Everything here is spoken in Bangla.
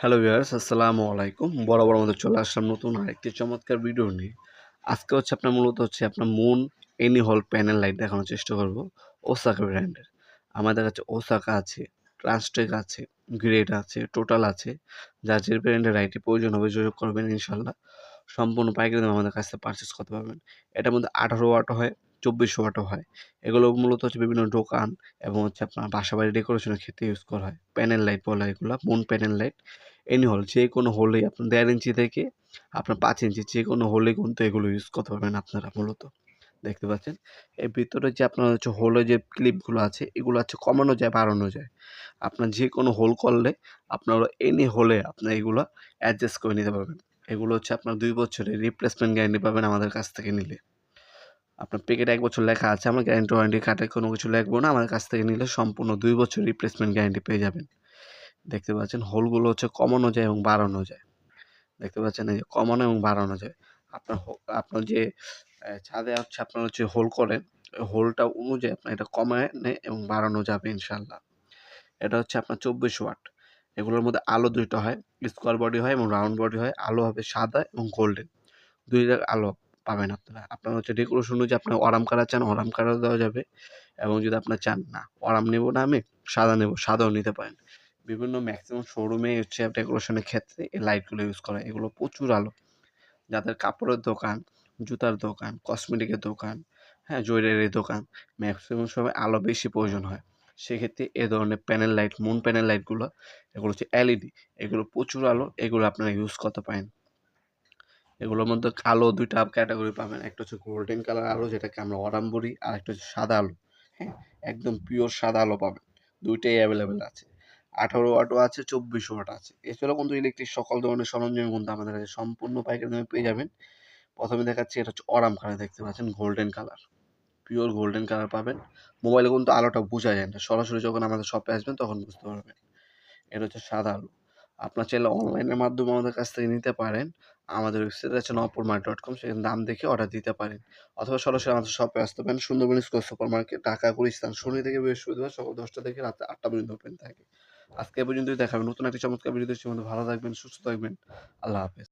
হ্যালো ভিউয়ার্স, আসসালামু আলাইকুম। বরাবর আমাদের চলে আসলাম নতুন আরেকটি চমৎকার ভিডিও নিয়ে। আজকে হচ্ছে আপনার মূলত হচ্ছে আপনার moon any hall panel light দেখানোর চেষ্টা করব ওসাকা ব্র্যান্ডের আমাদের কাছে ওসাকা আছে ট্রান্সটেক আছে গ্রেড আছে টোটাল আছে। যার যে ব্র্যান্ডের লাইটটি প্রয়োজন হবে, যোগাযোগ করবেন ইনশাল্লাহ সম্পূর্ণ পাইকারি দামে আমাদের কাছ থেকে পারচেস করতে পারবেন। এটার মধ্যে আঠারো ওয়াট হয়। চব্বিশশো ওয়াটও হয়। এগুলো মূলত হচ্ছে বিভিন্ন দোকান এবং হচ্ছে আপনার বাসা বাড়ি ডেকোরেশনের ক্ষেত্রে ইউজ করা হয়। প্যানেল লাইট বলা এগুলো মুন প্যানেল লাইট এনি হল যে কোনো হোলেই আপনার দেড় ইঞ্চি থেকে আপনার পাঁচ ইঞ্চি যে কোনো হোলে কিন্তু এগুলো ইউজ করতে পারবেন আপনারা মূলত। দেখতে পাচ্ছেন? এর ভিতরে যে আপনার হচ্ছে হোলে যে ক্লিপগুলো আছে, এগুলো হচ্ছে কমানো যায়, বাড়ানো যায়। আপনার যে কোনো হোল করলে আপনার এনি হোলে আপনার এগুলো অ্যাডজাস্ট করে নিতে পারবেন। এগুলো হচ্ছে আপনার দুই বছরের রিপ্লেসমেন্ট গ্যারান্টি পাবেন আমাদের কাছ থেকে নিলে। আপনার প্যাকেটে এক বছর লেখা আছে, আমার গ্যারান্টি ওয়ারেন্টি কার্ডে কোনো কিছু লিখব না, আমার কাছ থেকে নিলে সম্পূর্ণ দুই বছর রিপ্লেসমেন্ট গ্যারান্টি পেয়ে যাবেন। দেখতে পাচ্ছেন হোলগুলো হচ্ছে কমানো যায় এবং বাড়ানো যায়। দেখতে পাচ্ছেন এই যে কমানো এবং বাড়ানো যায়। আপনার আপনার যে ছাদে হচ্ছে আপনার হচ্ছে হোল করেন হোলটা অনুযায়ী আপনার এটা কমায় নেয় এবং বাড়ানো যাবে ইনশাল্লাহ এটা হচ্ছে আপনার চব্বিশ ওয়াট। এগুলোর মধ্যে আলো দুইটা হয় স্কোয়ার বডি হয় এবং রাউন্ড বডি হয়, আলো হবে সাদা এবং গোল্ডেন দুই আলো পাবেন আপনারা। আপনার হচ্ছে ডেকোরেশন অনুযায়ী আপনার অরাম কালার চান অরাম কালার দেওয়া যাবে। এবং যদি আপনার চান, না অরাম নেব না আমি, সাদা নেব, সাদাও নিতে পারেন। বিভিন্ন ম্যাক্সিমাম শোরুমে হচ্ছে ডেকোরেশনের ক্ষেত্রে এই লাইটগুলো ইউজ করা এগুলো প্রচুর আলো। যাদের কাপড়ের দোকান, জুতার দোকান কসমেটিকের দোকান হ্যাঁ জুয়েলারির দোকান ম্যাক্সিমাম সময় আলো বেশি প্রয়োজন হয়। সেক্ষেত্রে এ ধরনের প্যানেল লাইট মুন প্যানেল লাইটগুলো এগুলো হচ্ছে এলইডি এগুলো প্রচুর আলো, এগুলো আপনারা ইউজ করতে পারেন। এগুলোর মধ্যে কালো দুইটা ক্যাটাগরি পাবেন। একটা হচ্ছে গোল্ডেন কালার আলো, যেটাকে আমরা অরাম বলি, আর একটা হচ্ছে সাদা আলো। হ্যাঁ একদম পিওর সাদা আলো পাবেন। দুইটাই অ্যাভেলেবেল আছে। আঠারো ওয়াটও আছে, চব্বিশ ওয়াট আছে। এছাড়াও কিন্তু ইলেকট্রিক সকল ধরনের সরঞ্জাম কিন্তু আমাদের কাছে সম্পূর্ণ পাইকারি দামে পেয়ে যাবেন। প্রথমে দেখাচ্ছি, এটা হচ্ছে অরাম কালার দেখতে পাচ্ছেন golden colour pure golden colour পাবেন। মোবাইলে কিন্তু আলোটা বোঝা যায় না। সরাসরি যখন আমাদের শপে আসবেন, তখন বুঝতে পারবেন। এটা হচ্ছে সাদা আলো। আপনার চাইলে অনলাইনের মাধ্যমে আমাদের কাছ থেকে নিতে পারেন। আমাদের ওয়েবসাইট আছে নপুর মার্ট ডট কম সেখানে দাম দেখে অর্ডার দিতে পারেন। অথবা সরাসরি আমাদের শপে আসতে পারেন। Sundarban square super market Dhaka, Gulistan, শনি থেকে বৃহস্পতিবার সকাল দশটা থেকে রাত আটটা পর্যন্ত ওপেন থাকে। আজকে পর্যন্তই দেখাবেন নতুন একটি চমৎকার ভিডিও দেখছি ভালো থাকবেন, সুস্থ থাকবেন। আল্লাহ হাফেজ।